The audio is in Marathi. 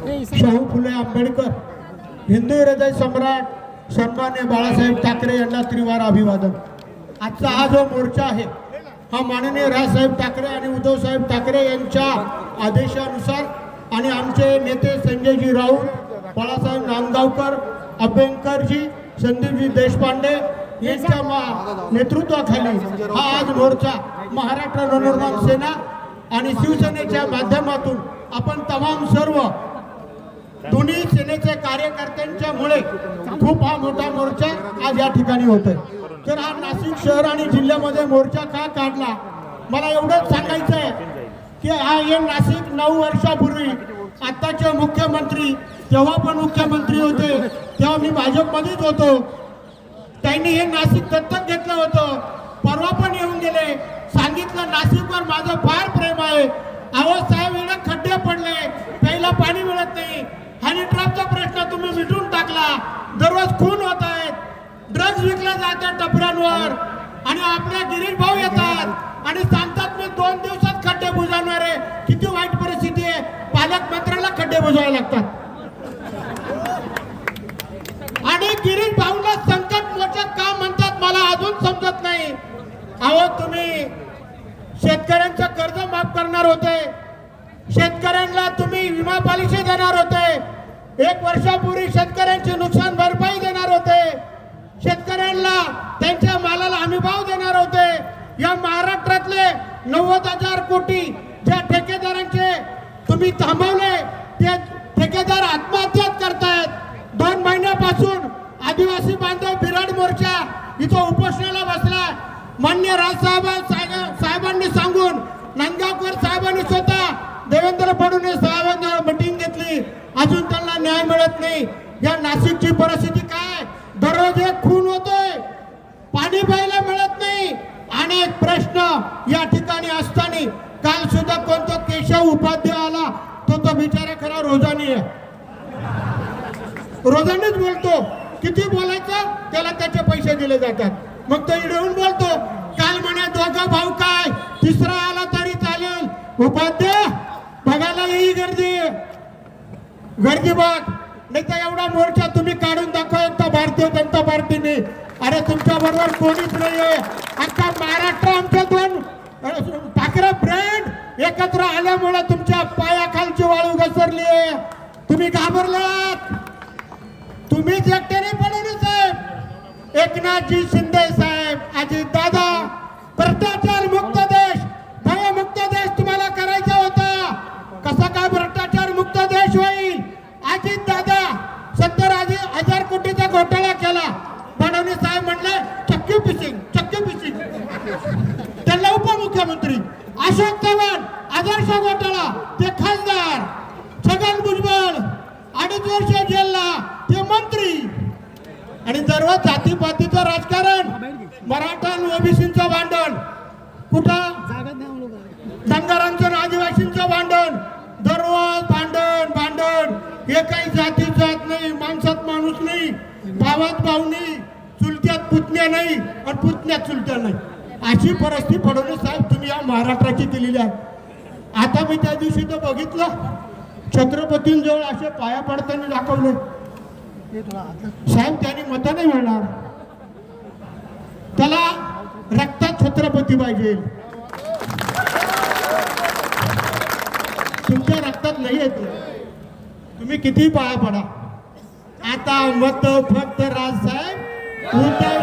शाहू फुले आंबेडकर हिंदू हृदय सम्राट सन्मान्य बाळासाहेब ठाकरे यांना त्रिवार अभिवादन. आजचा हा जो मोर्चा आहे हा माननीय राजसाहेब ठाकरे आणि उद्धवसाहेब ठाकरे यांच्या आदेशानुसार आणि आमचे नेते संजयजी राऊत बाळासाहेब नांदगावकर अभ्यंकरजी संदीपजी देशपांडे यांच्या मा- नेतृत्वाखाली हा आज मोर्चा महाराष्ट्र नवनिर्माण सेना आणि शिवसेनेच्या माध्यमातून आपण तमाम सर्व दोन्ही सेनेच्या कार्यकर्त्यांच्या मुळे खूप हा मोठा मोर्चा आज या ठिकाणी होतोय. तर हा नाशिक शहर आणि जिल्ह्यामध्ये मोर्चा का काढला? मला एवढंच सांगायचं आहे की हा हे नाशिक नऊ वर्षापूर्वी आताचे मुख्यमंत्री जेव्हा पण मुख्यमंत्री होते तेव्हा मी भाजपमध्येच होतो. त्यांनी हे नाशिक दत्तक घेतलं होतं. परवा पण येऊन गेले. सांगितलं नाशिकवर माझं फार प्रेम आहे अहो साहेब एवढे खड्डे पडले प्यायला पाणी मिळत नाही हनी ट्रॅपचा प्रश्न तुम्ही मिटून टाकला दररोज खून होत आहेत ड्रग्ज टपऱ्यांवर. आणि आपल्या गिरीश भाऊ येतात. आणि सांगतात मी दोन दिवसात खड्डे बुजवणार आहे. किती वाईट परिस्थिती आहे. पालकमंत्र्याला खड्डे बुजवावे लागतात. आणि गिरीश भाऊला संकट मोचक का म्हणतात मला अजून समजत नाही. अहो तुम्ही शेतकऱ्यांचं कर्ज माफ करणार होते. शेतकऱ्यांना तुम्ही विमा पॉलिसी देणार होते. एक वर्षापूर्वी शेतकऱ्यांची नुकसान भरपाई देणार होते. शेतकऱ्यांना त्यांच्या मालाला हमी भाव देणार होते. या महाराष्ट्रातले नव्वद हजार कोटी ज्या ठेकेदारांचे तुम्ही थांबवले ते ठेकेदार आत्महत्याच करतायत. दोन महिन्यापासून आदिवासी बांधव बिराड मोर्चा इथं उपोषणाला बसला. मान्य राजसाहेब साहेबांनी सांगून नांदगावकर साहेबांनी स्वतः देवेंद्र फडणवीस साहेबांना मिटिंग घेतली. अजून त्यांना न्याय मिळत नाही. या नाशिकची परिस्थिती काय? दररोज एक खून होतोय. पाणी प्यायला मिळत नाही. अनेक प्रश्न या ठिकाणी असताना काल सुद्धा कोणता केशव उपाध्याय आला तो तो बिचारा खरा रोजानी आहे. रोजानीच बोलतो. किती बोलायचं? त्याला त्याचे पैसे दिले जातात. मग तो इडवून बोलतो काल म्हणे दोघा भाऊ काय? तिसरा आला तरी चालेल. उपाध्याय बघायला येई गर्दी. गर्दी बघ नाही तर एवढा मोर्चा तुम्ही काढून दाखवा भारतीय जनता पार्टीने. अरे तुमच्या बरोबर कोणीच नाहीये आता महाराष्ट्र आमच्या दोन ठाकरे ब्रँड एकत्र आल्यामुळे तुमच्या पायाखालची वाळू घसरली आहे. तुम्ही घाबरलात. तुम्हीच एकट्याने पडले साहेब एकनाथजी शिंदे साहेब अजित दादा भ्रष्टाचार मुख्यमंत्री अशोक चव्हाण आदर्श घोटाळा ते खासदार छगन भुजबळ अडीच वर्ष जेलला ते मंत्री. आणि दररोज जातीपातीचं राजकारण मराठा आणि ओबीसीचं भांडण. कुठं? धनगरांचं आदिवासींचं भांडण. दररोज भांडण भांडण. हे काही जाती जात नाही माणसात माणूस नाही भावात भाऊ नाही चुलत्यात पुतण्या नाही आणि पुतण्यात चुलत्या नाही. अशी परिस्थिती पडून महाराष्ट्राची केलेली आहे. आता मी त्या दिवशी तर बघितलं. छत्रपतींजवळ असे पाया पडताना दाखवले. साहेब त्यांनी मत नाही मिळणार. त्याला रक्तात छत्रपती पाहिजे. तुमच्या रक्तात नाही येत. तुम्ही किती पाया पडा. आता मत फक्त राजसाहेब उद्धव साहेब